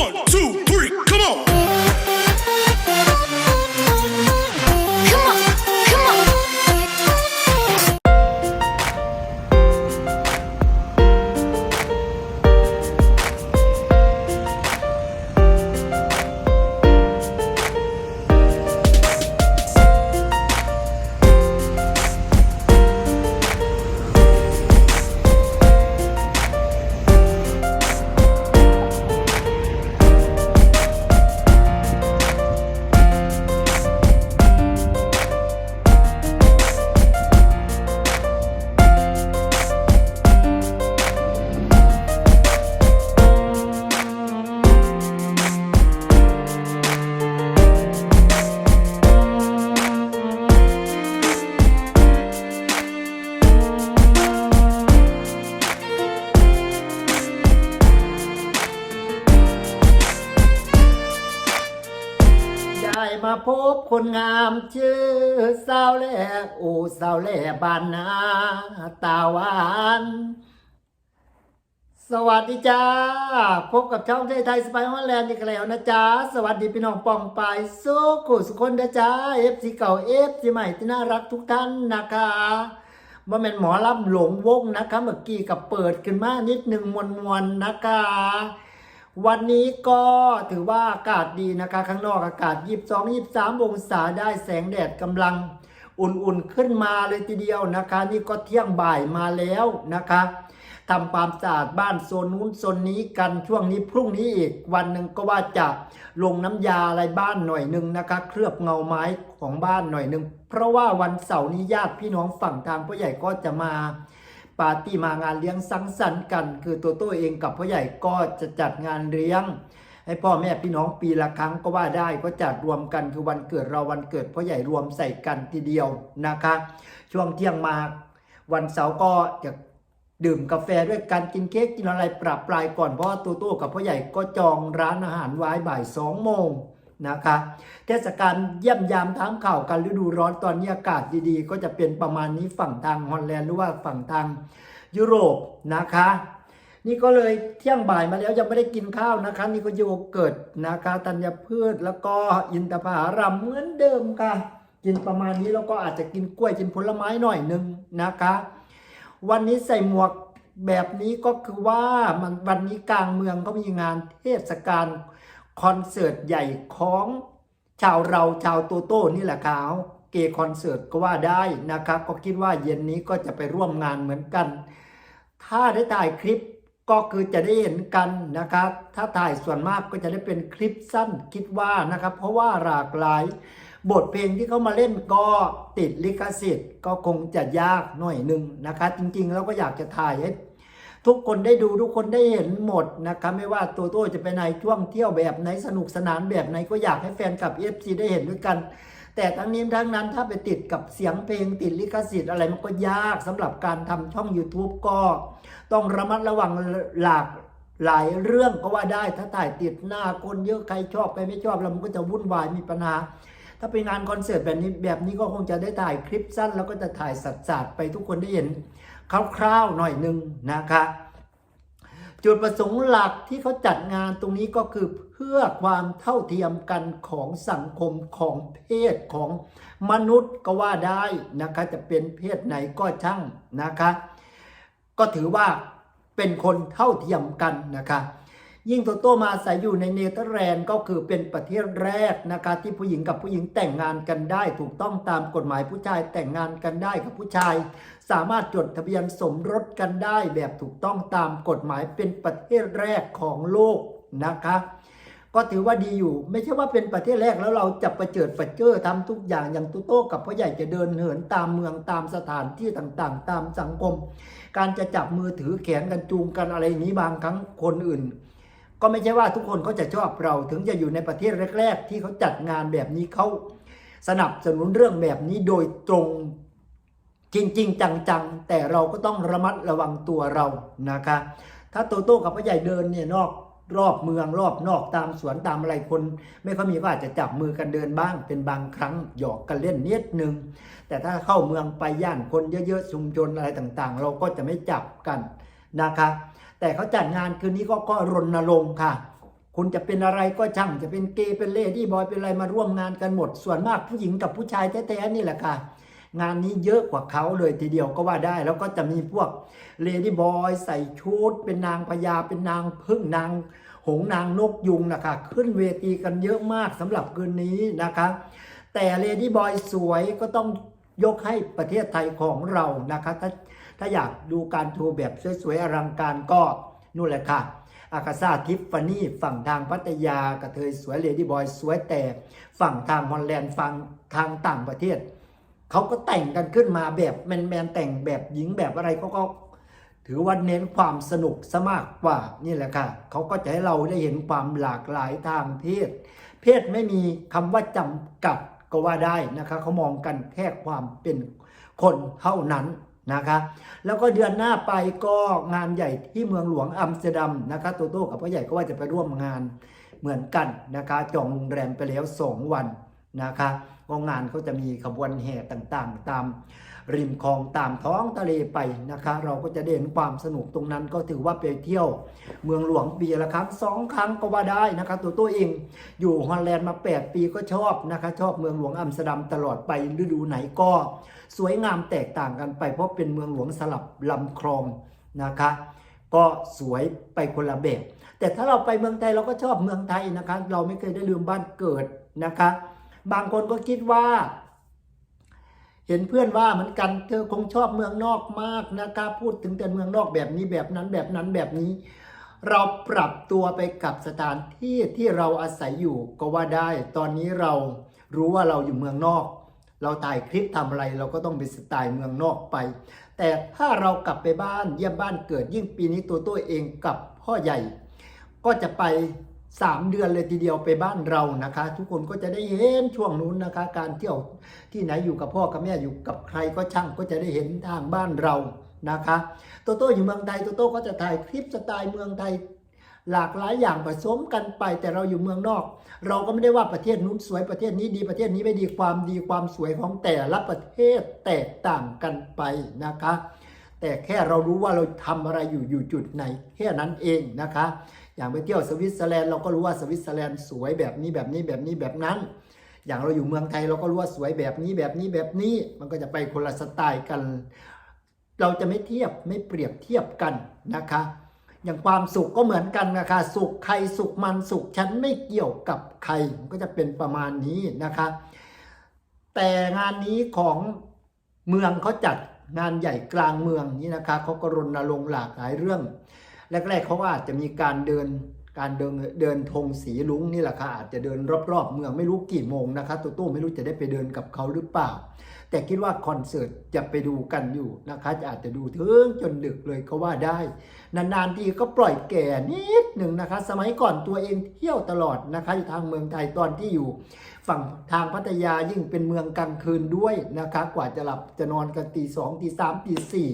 One, two, บคนงามชื่อสาวแล่อ้สาวแล่บานนาตาหวานสวัสดีจ้า พบกับช่องไทยไทยสไปฮอลแลนด์อีกแล้วนะจ๊ะ สวัสดีพี่น้องปองปายสุขุสุคนนะจ๊ะเอฟซีเก่าเอฟซีใหม่ที่น่ารักทุกท่านนะคะบ่แม่นหมอลำหลงวงนะคะ เมื่อกี้กับเปิดขึ้นมานิดหนึ่งมวนๆนะคะ วันนี้ก็ถือว่าอากาศดีนะคะ ข้างนอกอากาศ 22 23 องศาได้แสงแดดกำลังอุ่นๆขึ้นมาเลยทีเดียวนะคะ นี่ก็เที่ยงบ่ายมาแล้วนะคะทำความสะอาดบ้านโซนนู้นโซนนี้กันช่วงนี้พรุ่งนี้อีกวันหนึ่งก็ว่าจะลงน้ำยาอะไรบ้านหน่อยหนึ่งนะคะ เคลือบเงาไม้ของบ้านหน่อยหนึ่งเพราะว่าวันเสาร์นี้ญาติพี่น้องฝั่งทางพ่อใหญ่ก็จะมา ปาร์ตี้มางานเลี้ยงสังสรรค์กัน คือตัวตัวเองกับพ่อใหญ่ก็จะจัดงานเลี้ยง ให้พ่อแม่พี่น้องปีละครั้งก็ว่าได้ก็จัดรวมกันคือวันเกิดเราวันเกิดพ่อใหญ่รวมใส่กันทีเดียวนะคะ ช่วงเที่ยงมาวันเสาร์ก็จะดื่มกาแฟด้วยกันกินเค้กกินอะไรปรับปลายก่อนเพราะว่าตัวตัวกับพ่อใหญ่ก็จองร้านอาหารไว้บ่ายสองโมง นะคะเทศกาลเยี่ยมยามถามข่าวกันฤดูร้อนตอนนี้อากาศดีๆ ก็จะเป็นประมาณนี้ฝั่งทางฮอลแลนด์หรือว่าฝั่งทางยุโรปนะคะ นี่ก็เลยเที่ยงบ่ายมาแล้วยังไม่ได้กินข้าวนะคะ นี่ก็โยเกิร์ตนะคะธัญพืชแล้วก็อินทผลัมเหมือนเดิมค่ะ กินประมาณนี้แล้วก็อาจจะกินกล้วยกินผลไม้หน่อยหนึ่งนะคะ วันนี้ใส่หมวกแบบนี้ก็คือว่ามันวันนี้กลางเมืองเขามีงานเทศกาล คอนเสิร์ตใหญ่ของชาวเราชาวโตโต้นี่แหละครับเกย์คอนเสิร์ตก็ว่าได้นะครับ ก็คิดว่าเย็นนี้ก็จะไปร่วมงานเหมือนกัน ถ้าได้ถ่ายคลิปก็คือจะได้เห็นกันนะครับ ถ้าถ่ายส่วนมากก็จะได้เป็นคลิปสั้นคิดว่านะครับ เพราะว่าหลากหลาย บทเพลงที่เขามาเล่นก็ติดลิขสิทธิ์ ก็คงจะยากหน่อยหนึ่งนะคะจริงๆเราก็อยากจะถ่ายให้ ทุกคนได้ดูทุกคนได้เห็นหมดนะคะไม่ว่าตัวโต้จะไปในช่วงเที่ยวแบบไหนสนุกสนานแบบไหนก็อยากให้แฟนกับ FC ได้เห็นด้วยกัน แต่ทั้งนี้ทั้งนั้นถ้าไปติดกับเสียงเพลงติดลิขสิทธิ์อะไรมันก็ยากสำหรับการทำช่อง YouTube ก็ ต้องระมัดระวังหลากหลายเรื่องก็ว่าได้ถ้าถ่ายติดหน้าคนเยอะใครชอบใครไม่ชอบแล้วมันก็จะวุ่นวายมีปัญหาถ้าเป็นงานคอนเสิร์ตแบบนี้แบบนี้ก็คงจะได้ถ่ายคลิปสั้น แล้วก็จะถ่ายสัดๆไปทุกคนได้เห็น คร่าวๆหน่อยหนึ่งนะคะจุดประสงค์หลักที่เขาจัดงานตรงนี้ก็คือเพื่อความเท่าเทียมกันของสังคมของเพศของมนุษย์ก็ว่าได้นะคะจะเป็นเพศไหนก็ช่างนะคะ ก็ถือว่าเป็นคนเท่าเทียมกันนะคะ ยิ่งโตโต้มาอาศัยอยู่ในเนเธอร์แลนด์ก็คือเป็นประเทศแรกนะคะที่ผู้หญิงกับผู้หญิงแต่งงานกันได้ ถูกต้องตามกฎหมายผู้ชายแต่งงานกันได้กับผู้ชาย สามารถจดทะเบียนสมรสกันได้แบบถูกต้องตามกฎหมายเป็นประเทศแรกของโลกนะคะ ก็ถือว่าดีอยู่ ไม่ใช่ว่าเป็นประเทศแรกแล้วเราจะประเจิดประเจิอทำทุกอย่างอย่างตุโต้กับพ่อใหญ่จะเดินเหินตามเมืองตามสถานที่ต่างๆ ตามสังคม การจะจับมือถือแขนกันจูงกันอะไรนี้บางครั้งคนอื่น ก็ไม่ใช่ว่าทุกคนเขาจะชอบเราถึงจะอยู่ในประเทศแรก ๆ ที่เขาจัดงานแบบนี้เขาสนับสนุนเรื่องแบบนี้โดยตรง จริง ๆ จังๆ แต่เราก็ต้องระมัดระวังตัวเรานะคะ ถ้าโตโต้กับพ่อใหญ่เดินเนี่ยนอกรอบเมืองรอบนอกตามสวนตามอะไรคน ไม่ค่อยมีก็อาจจะจับมือกันเดินบ้าง เป็นบางครั้งหยอกกันเล่นนิดนึง แต่ถ้าเข้าเมืองไปย่านคนเยอะๆชุมชนอะไรต่างๆ เราก็จะไม่จับกันนะคะ แต่เขาจัดงานคืนนี้ก็ก็รณรงค์ค่ะ คุณจะเป็นอะไรก็ช่างจะเป็นเกย์เป็นเลดี้บอยเป็นอะไรมาร่วมงานกันหมด ส่วนมากผู้หญิงกับผู้ชายแท้ๆนี่แหละค่ะ งานนี้เยอะกว่าเขาเลยทีเดียวก็ว่าได้ แล้วก็จะมีพวกเลดี้บอยใส่ชุด เป็นนางพญาเป็นนางพึ่งนางหงส์นางนกยุงนะคะขึ้นเวทีกันเยอะมากสำหรับคืนนี้นะคะ แต่เลดี้บอยสวยก็ต้องยกให้ประเทศไทยของเรานะคะถ้าถ้าอยากดูการโชว์แบบสวยๆอลังการก็นู่นแหละค่ะ อากาซาทิฟฟานี่ฝั่งทางพัทยากระเทยสวยเลดี้บอยสวยแต่ฝั่งทางฮอลแลนด์ฝั่งทางต่างประเทศ เขาก็แต่งกันขึ้นมาแบบแมนๆแต่งแบบหญิงแบบอะไรเขาก็ถือว่าเน้นความสนุกซะมากกว่านี่แหละค่ะเขาก็จะให้เราได้เห็นความหลากหลายทางเพศ เพศไม่มีคำว่าจำกัดก็ว่าได้นะคะเขามองกันแค่ความเป็นคนเท่านั้นนะคะ แล้วก็เดือนหน้าไปก็งานใหญ่ที่เมืองหลวงอัมสเตอร์ดัมนะคะโตโต้กับพ่อใหญ่ก็ว่าจะไปร่วมงานเหมือนกันนะคะจองโรงแรมไปแล้ว 2 วันนะคะ ก็งานเขาจะมีขบวนแห่ต่างๆ ตามริมคลองตามท้องทะเลไปนะคะ เราก็จะได้เห็นความสนุกตรงนั้นก็ถือว่าไปเที่ยว เมืองหลวงปีละครั้งสองครั้งก็ว่าได้นะคะ ตัวตัวเองอยู่ฮอลแลนด์มา 8 ปีก็ชอบนะคะ ชอบเมืองหลวงอัมสเตอร์ดัมตลอดไปฤดูไหนก็สวยงามแตกต่างกันไป เพราะเป็นเมืองหลวงสลับลำคลองนะคะ ก็สวยไปคนละแบบแต่ถ้าเราไปเมืองไทยเราก็ชอบเมืองไทยนะคะ เราไม่เคยได้ลืมบ้านเกิดนะคะ บางคนก็คิดว่า เห็นเพื่อนว่าเหมือนกันเธอคงชอบเมืองนอกมากนะคะพูดถึงแต่เมืองนอกแบบนี้แบบนั้นแบบนั้นแบบนี้ เราปรับตัวไปกับสถานที่ที่เราอาศัยอยู่ก็ว่าได้ ตอนนี้เรารู้ว่าเราอยู่เมืองนอก เราถ่ายคลิปทำอะไรเราก็ต้องเป็นสไตล์เมืองนอกไป แต่ถ้าเรากลับไปบ้านเยี่ยมบ้านเกิดยิ่งปีนี้ตัวตัวเองกับพ่อใหญ่ ก็จะไป 3 เดือนเลยทีเดียวไปบ้านเรานะคะ ทุกคนก็จะได้เห็นช่วงนู้นนะคะ การเที่ยวที่ไหนอยู่กับพ่อกับแม่อยู่กับใครก็ช่างก็จะได้เห็นทางบ้านเรานะคะโตโต้อยู่เมืองไทยโตโต้ก็จะถ่ายคลิปสไตล์เมืองไทยหลากหลายอย่างผสมกันไป แต่เราอยู่เมืองนอก เราก็ไม่ได้ว่าประเทศนู้นสวยประเทศนี้ดีประเทศนี้ไม่ดีความดีความสวยของแต่ละประเทศแตกต่างกันไปนะคะ แต่แค่เรารู้ว่าเราทำอะไรอยู่อยู่จุดไหน แค่นั้นเองนะคะ อย่างไปเที่ยวสวิตเซอร์แลนด์เราก็รู้ว่าสวิตเซอร์แลนด์สวยแบบนี้แบบนี้แบบนี้แบบนั้น อย่างเราอยู่เมืองไทยเราก็รู้ว่าสวยแบบนี้แบบนี้แบบนี้ มันก็จะไปคนละสไตล์กัน เราจะไม่เทียบไม่เปรียบเทียบกันนะคะ อย่างความสุขก็เหมือนกันนะคะ สุขใครสุขมันสุขฉันไม่เกี่ยวกับใครมันก็จะเป็นประมาณนี้นะคะ แต่งานนี้ของเมืองเขาจัดงานใหญ่กลางเมืองนี่นะคะเขาก็รณรงค์หลากหลายเรื่อง แรกๆเขาอาจจะมีการเดินการเดินเดินธงสีลุงนี่แหละค่ะอาจจะเดินรอบๆ เมืองไม่รู้กี่โมงนะคะตัวตู้ไม่รู้จะได้ไปเดินกับเขาหรือเปล่า แต่คิดว่าคอนเสิร์ตจะไปดูกันอยู่นะคะจะอาจจะดูถึงจนดึกเลยก็ว่าได้ นานๆทีก็ปล่อยแก่นิดหนึ่งนะคะ สมัยก่อนตัวเองเที่ยวตลอดนะคะอยู่ทางเมืองไทยตอนที่อยู่ ฝั่งทางพัทยายิ่งเป็นเมืองกลางคืนด้วยนะคะ กว่าจะหลับจะนอนกันตีสองตีสามตีสี่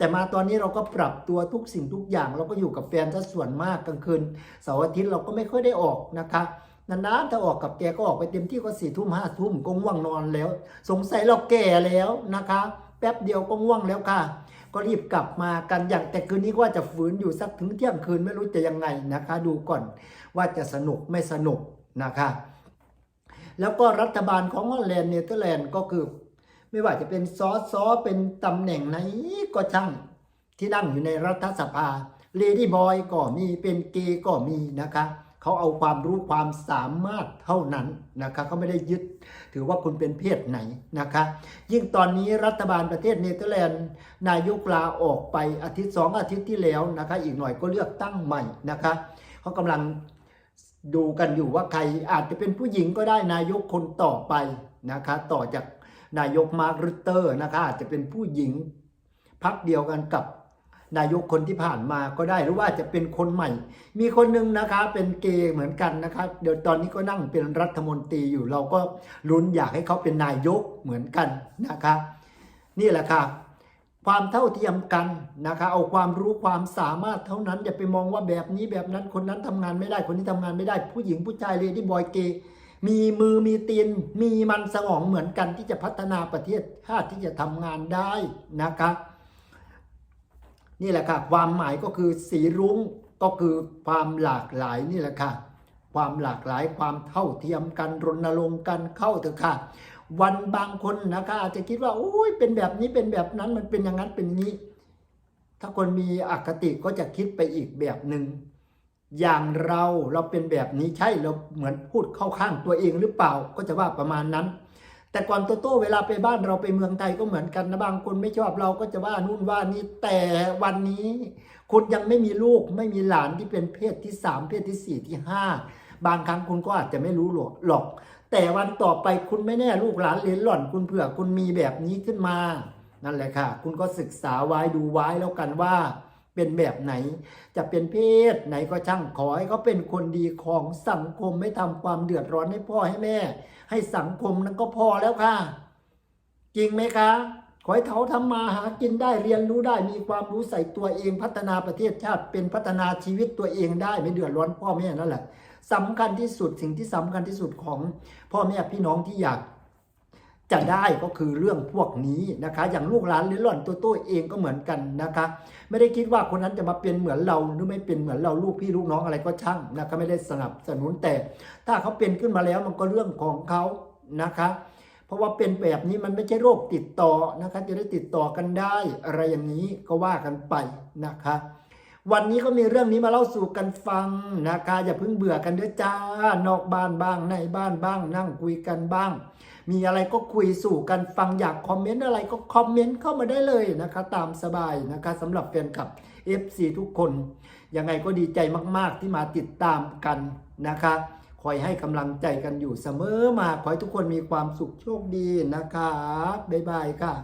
แต่มาตอนนี้เราก็ปรับตัวทุกสิ่งทุกอย่าง เราก็อยู่กับแฟนซะส่วนมากกลางคืนเสาร์อาทิตย์เราก็ไม่ค่อยได้ออกนะคะนานๆถ้าออกกับแกก็ออกไปเต็มที่ก็สี่ทุ่มห้าทุ่มก็ง่วงนอนแล้ว สงสัยเราแก่แล้วนะคะ แป๊บเดียวก็ง่วงแล้วค่ะ ก็รีบกลับมากันอย่างแต่คืนนี้ว่าจะฝืนอยู่สักถึงเที่ยงคืนไม่รู้จะยังไงนะคะ ดูก่อนว่าจะสนุกไม่สนุกนะคะ แล้วก็รัฐบาลของฮอลแลนด์เนเธอร์แลนด์ก็คือ ไม่ว่าจะเป็นซอซอเป็นตำแหน่งไหนก็ช่างที่นั่งอยู่ในรัฐสภาเลดี้บอยก็มีเป็นเกย์ก็มีนะคะเขาเอาความรู้ความสามารถเท่านั้นนะคะเขาไม่ได้ยึดถือว่าคุณเป็นเพศไหนนะคะ ยิ่งตอนนี้รัฐบาลประเทศเนเธอร์แลนด์นายกลาออกไปอาทิตย์สองอาทิตย์ที่แล้วนะคะ อีกหน่อยก็เลือกตั้งใหม่นะคะเขากำลังดูกันอยู่ว่าใครอาจจะเป็นผู้หญิงก็ได้นายกคนต่อไปนะคะ ต่อจาก นายกมาร์กรุตเตอร์นะคะอาจจะเป็นผู้หญิงพักเดียวกันกับนายกคนที่ผ่านมาก็ได้หรือว่าจะเป็นคนใหม่ มีคนหนึ่งนะคะเป็นเกย์เหมือนกันนะคะเดี๋ยวตอนนี้ก็นั่งเป็นรัฐมนตรีอยู่เราก็ลุ้นอยากให้เขาเป็นนายกเหมือนกันนะคะนี่แหละค่ะความเท่าเทียมกันนะคะเอาความรู้ความสามารถเท่านั้นอย่าไปมองว่าแบบนี้แบบนั้นคนนั้นทำงานไม่ได้คนนี้ทำงานไม่ได้ผู้หญิงผู้ชายเลดี้บอยเกย์ มีมือมีตีน มีมันสมองเหมือนกันที่จะพัฒนาประเทศชาติที่จะทำงานได้นะคะนี่แหละค่ะ ความหมายก็คือสีรุ้งก็คือความหลากหลายนี่แหละค่ะความหลากหลายความเท่าเทียมกันรณรงค์กันเข้าเถอะค่ะ วันบางคนนะคะอาจจะคิดว่าโอ้ยเป็นแบบนี้เป็นแบบนั้นมันเป็นอย่างนั้นเป็นนี้ ถ้าคนมีอคติก็จะคิดไปอีกแบบหนึ่ง อย่างเราเราเป็นแบบนี้ใช่เราเหมือนพูดเข้าข้างตัวเองหรือเปล่าก็จะว่าประมาณนั้น แต่ก่อนโตโต้เวลาไปบ้านเราไปเมืองไทยก็เหมือนกันนะบางคนไม่ชอบเราก็จะว่านู่นว่านี่แต่วันนี้ คุณยังไม่มีลูกไม่มีหลานที่เป็นเพศที่สามเพศที่สี่ที่ห้าบางครั้งคุณก็อาจจะไม่รู้หรอก แต่วันต่อไปคุณไม่แน่ลูกหลานเหลนหล่อนคุณเผื่อคุณมีแบบนี้ขึ้นมา นั่นแหละค่ะ คุณก็ศึกษาไว้ดูไว้แล้วกันว่า เป็นแบบไหน จะเป็นเพศไหนก็ช่างขอให้เขาเป็นคนดีของสังคมไม่ทำความเดือดร้อนให้พ่อให้แม่ ให้สังคมนั้นก็พอแล้วค่ะ จริงไหมคะขอให้เขาทำมาหากินได้เรียนรู้ได้มีความรู้ใส่ตัวเองพัฒนาประเทศชาติ เป็นพัฒนาชีวิตตัวเองได้ไม่เดือดร้อนพ่อแม่นั่นแหละสำคัญที่สุดสิ่งที่สำคัญที่สุดของพ่อแม่พี่น้องที่อยาก จะได้ก็คือเรื่องพวกนี้นะคะ อย่างลูกหลานหรือหล่อนตัวโต้เองก็เหมือนกันนะคะ ไม่ได้คิดว่าคนนั้นจะมาเป็นเหมือนเราหรือไม่เป็นเหมือนเราลูกพี่ลูกน้องอะไรก็ช่างนะคะไม่ได้สนับสนุนแต่ ถ้าเขาเป็นขึ้นมาแล้วมันก็เรื่องของเขานะคะ เพราะว่าเป็นแบบนี้มันไม่ใช่โรคติดต่อนะคะ จะได้ติดต่อกันได้อะไรอย่างนี้ก็ว่ากันไปนะคะวันนี้ก็มีเรื่องนี้มาเล่าสู่กันฟังนะคะอย่าเพิ่งเบื่อกันเด้อจ้านอกบ้านบ้างในบ้านบ้าง นั่งคุยกันบ้าง มีอะไรก็คุยสู่กันฟังอยากคอมเมนต์อะไรก็คอมเมนต์เข้ามาได้เลยนะคะ ตามสบายนะคะสำหรับแฟนคลับ FC ทุกคนยังไงก็ดีใจมาก ๆ ที่มาติดตามกันนะคะคอยให้กำลังใจกันอยู่เสมอมา ขอให้ทุกคนมีความสุขโชคดีนะคะ บ๊ายบายค่ะ